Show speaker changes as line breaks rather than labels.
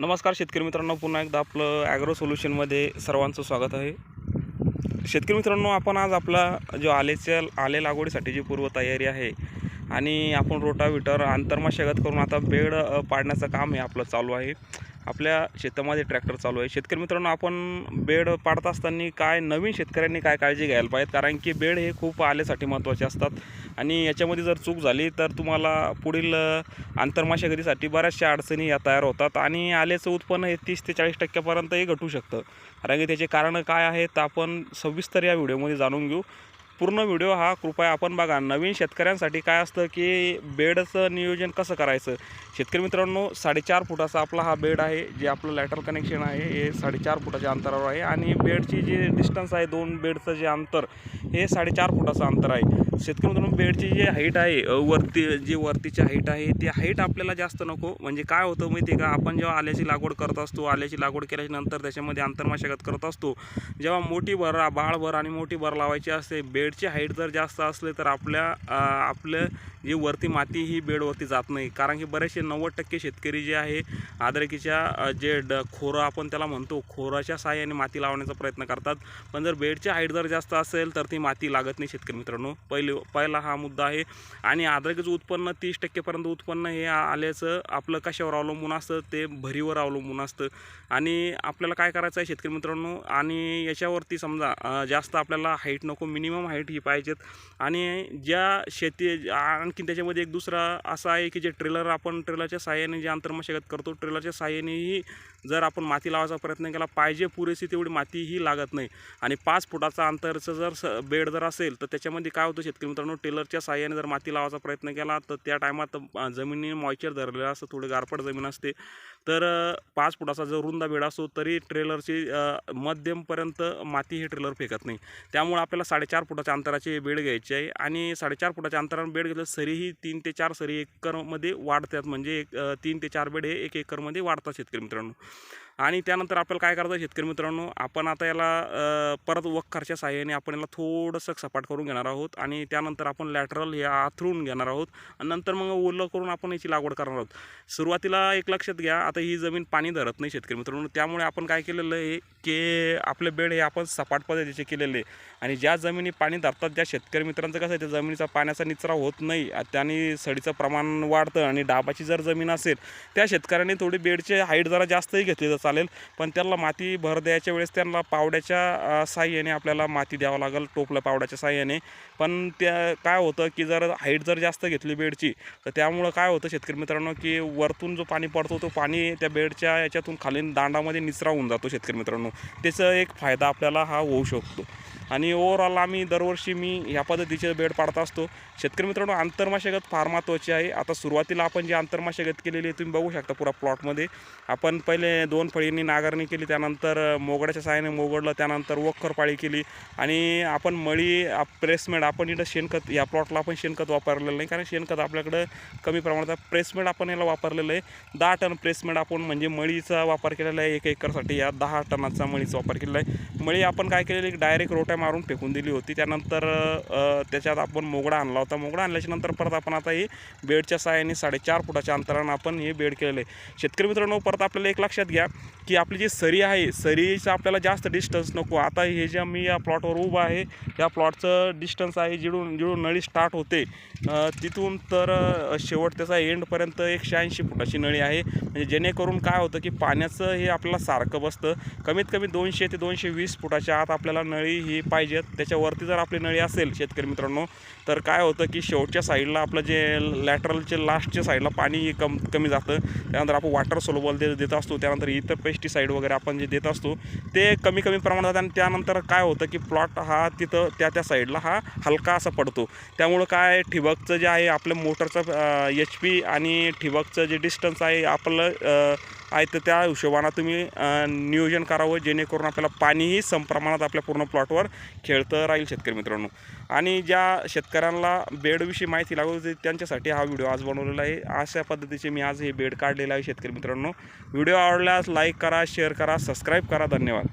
नमस्कार शेतकरी मित्रांनो पुन्हा एकदा आपलं ॲग्रो सोल्युशनमध्ये सर्वांचं स्वागत आहे. शेतकरी मित्रांनो आपण आज आपला जो आलेच्या आले लागवडीसाठी जी पूर्वतयारी आहे आणि आपण रोटाविटर आंतरमशागत करून आता बेड पाडण्याचं काम हे आपलं चालू आहे. आपल्या शेतामध्ये ट्रॅक्टर चालू आहे. शेतकरी मित्रांनो आपण बेड पाडत असताना काय नवीन शेतकऱ्यांनी काय काळजी घ्यायला पाहिजे? कारण की बेड हे खूप आल्यासाठी महत्त्वाचे असतात. आणि याच्यामध्ये जर चूक झाली तर तुम्हाला पुढील आंतरमाशागरीसाठी बऱ्याचशा अडचणी या तयार होतात. आणि आल्याचं उत्पन्न हे तीस ते चाळीस टक्क्यापर्यंतही घटू शकतं. कारण की त्याचे कारणं काय आहेत तर आपण सविस्तर या व्हिडिओमध्ये जाणून घेऊ. पूर्ण व्हिडिओ हा कृपया आपण बघा. नवीन शेतकऱ्यांसाठी काय असतं की बेडचं नियोजन कसं करायचं? शेतकरी मित्रांनो साडेचार फुटाचा आपला हा बेड आहे जे आपलं लॅटर कनेक्शन आहे हे साडेचार फुटाच्या अंतरावर आहे. आणि बेडची जी डिस्टन्स आहे दोन बेडचं जे अंतर हे साडेचार फुटाचं अंतर आहे. शेतकरी मित्रांनो बेडची जी हाईट आहे वरती जी वरतीची हाईट आहे ती हाईट आपल्याला जास्त नको. म्हणजे काय होतं माहिती आहे का आपण जेव्हा आल्याची लागवड करत असतो आल्याची लागवड केल्याच्यानंतर त्याच्यामध्ये आंतरमशागत करत असतो. जेव्हा मोठी भर बाळभर आणि मोठी भर लावायची असते बेडची हाईट जर जास्त असले तर आपल्या आपलं जी वरती माती ही बेडवरती जात नाही. कारण की बरेचसे नव्वद टक्के शेतकरी जे आहे आदरकीच्या जे ड खोरं आपण त्याला म्हणतो खोराच्या सहाय्याने माती लावण्याचा प्रयत्न करतात. पण जर बेडची हाईट जर जास्त असेल तर ती माती लागत नाही शेतकरी मित्रांनो. पहिले पहिला हा मुद्दा आहे. आणि आदरकीचं उत्पन्न तीस टक्केपर्यंत उत्पन्न हे आल्याचं आपलं कशावर अवलंबून असतं? ते भरीवर अवलंबून असतं. आणि आपल्याला काय करायचं आहे शेतकरी मित्रांनो? आणि याच्यावरती समजा जास्त आपल्याला हाईट नको मिनिमम हाईट ही पाहिजेत. आणि ज्या शेती आणखी त्याच्यामध्ये एक दुसरा असा आहे की जे ट्रेलर आपण ट्रेलरच्या साहाय्याने जे आंतरमशागत करतो ट्रेलरच्या सहाय्यानेही जर आपण माती लावायचा प्रयत्न केला पाहिजे पुरेशी तेवढी मातीही लागत नाही. आणि पाच फुटाचा अंतरचं जर स बेड जर असेल तर त्याच्यामध्ये काय होतं शेतकरी मित्रांनो टेलरच्या साहाय्याने जर माती लावायचा प्रयत्न केला तर त्या टायमात जमिनीने मॉइचर धरलेलं असतं थोडी गारपट जमीन असते. तर पाच फुटाचा जर रुंदा बेड असतो तरी ट्रेलरची मध्यमपर्यंत माती हे ट्रेलर फेकत नाही. त्यामुळे आपल्याला साडेचार फुटाच्या अंतराचे बेड घ्यायचे आहे आणि साडेचार फुटाच्या अंतराने बेड घेतलं सरीही तीन ते चार सरी एकरमध्ये वाढतात. म्हणजे एक तीन ते चार बेड हे एक एकरमध्ये वाढतात शेतकरी मित्रांनो. आणि त्यानंतर आपल्याला काय करायचं आहे? शेतकरी मित्रांनो आपण आता याला परत वखरच्या साह्याने आपण याला थोडंसं सपाट करून घेणार आहोत आणि त्यानंतर आपण लॅटरल हे आथरून घेणार आहोत आणि नंतर मग ओलं करून आपण याची लागवड करणार आहोत. सुरुवातीला एक लक्षात घ्या आता ही जमीन पाणी धरत नाही शेतकरी मित्रांनो. त्यामुळे आपण काय केलेलं आहे की आपले बेड हे आपण सपाट पद्धतीचे केलेले आहे. आणि ज्या जमिनी पाणी धरतात त्या शेतकरी मित्रांचं कसं आहे त्या जमिनीचा पाण्याचा निचरा होत नाही. त्याने सडीचं प्रमाण वाढतं आणि डाबाची जर जमीन असेल त्या शेतकऱ्यांनी थोडी बेडचे हाईट जरा जास्तही घेतली तर चालेल. पण त्याला माती भर द्यायच्या वेळेस त्यांना पावड्याच्या साह्याने आपल्याला माती द्यावं लागेल टोपलं पावड्याच्या साह्याने. पण त्या काय होतं की जर हाईट जर जास्त घेतली बेडची तर त्यामुळं काय होतं शेतकरी मित्रांनो की वरतून जो पाणी पडतो तो पाणी त्या बेडच्या याच्यातून खाली दांडामध्ये निचरा होऊन जातो शेतकरी मित्रांनो. त्याचा एक फायदा आपल्याला हा होऊ शकतो. आणि ओव्हरऑल आम्ही दरवर्षी मी ह्या पद्धतीचे बेड पाडत असतो. शेतकरी मित्रांनो आंतरमाशागत फार महत्त्वाची आहे. आता सुरुवातीला आपण जी आंतरमाशागत केलेली आहे तुम्ही बघू शकता पुरा प्लॉटमध्ये. आपण पहिले दोन फळींनी नांगरणी केली त्यानंतर मोगड्याच्या सहाय्याने मोगडलं त्यानंतर वखरपाळी केली. आणि आपण मळी प्रेसमेड आपण इथं शेणखत या प्लॉटला आपण शेणखत वापरलेलं नाही. कारण शेणखत आपल्याकडं कमी प्रमाणात प्रेसमेड आपण याला वापरलेलं आहे. दहा टन प्रेसमेड आपण म्हणजे मळीचा वापर केलेला आहे एक एकरसाठी. या दहा टनाचा मळीचा वापर केलेला आहे. मळी आपण काय केलेली डायरेक्ट रोट्या मारून फेकून दिली होती. त्यानंतर त्याच्यात आपण मोगडा आणला होता. मोगडा आणल्याच्या नंतर परत आपण आता ही बेडच्या साहाय्याने साडेचार फुटाच्या अंतरानं आपण हे बेड केलेलं आहे. शेतकरी मित्रांनो परत आपल्याला एक लक्षात घ्या की आपली जी सरी आहे सरीचं आपल्याला जास्त डिस्टन्स नको. आता हे जे मी या प्लॉटवर उभं आहे या प्लॉटचं डिस्टन्स आहे जिडून जिडून नळी स्टार्ट होते तिथून तर शेवट त्याचा एंडपर्यंत एकशे ऐंशी फुटाची नळी आहे. म्हणजे जेणेकरून काय होतं की पाण्याचं हे आपल्याला सारखं बसतं. कमीत कमी दोनशे ते दोनशे वीस फुटाच्या आत आपल्याला नळी ही पाहिजेत. त्याच्यावरती जर आपली नळी असेल शेतकरी मित्रांनो तर काय होतं की शेवटच्या साईडला आपलं जे लॅटरलचे लास्टच्या साईडला पाणी कम कमी जातं. त्यानंतर आपण वॉटर सोलोबल दे देत असतो. त्यानंतर इतर पेस्टिसाईड वगैरे आपण जे देत असतो ते कमी कमी प्रमाणात आणि त्यानंतर काय होतं की प्लॉट हा तिथं त्या त्या साईडला हा हलका असा पडतो. त्यामुळं काय ठिबकचं जे आहे आपलं मोटरचं एच पी आणि ठिबकचं जे डिस्टन्स आहे आपलं आहे तर त्या हिशोबानं तुम्ही नियोजन करावं जेणेकरून आपल्याला पाणीही समप्रमाणात आपल्या पूर्ण प्लॉटवर खेळतं राहील शेतकरी मित्रांनो. आणि ज्या शेतकऱ्यांना बेडविषयी माहिती लागू होती त्यांच्यासाठी हा व्हिडिओ आज बनवलेला आहे. अशा पद्धतीचे मी आज हे बेड काढलेलं आहे शेतकरी मित्रांनो. व्हिडिओ आवडल्यास लाईक करा शेअर करा सबस्क्राईब करा. धन्यवाद.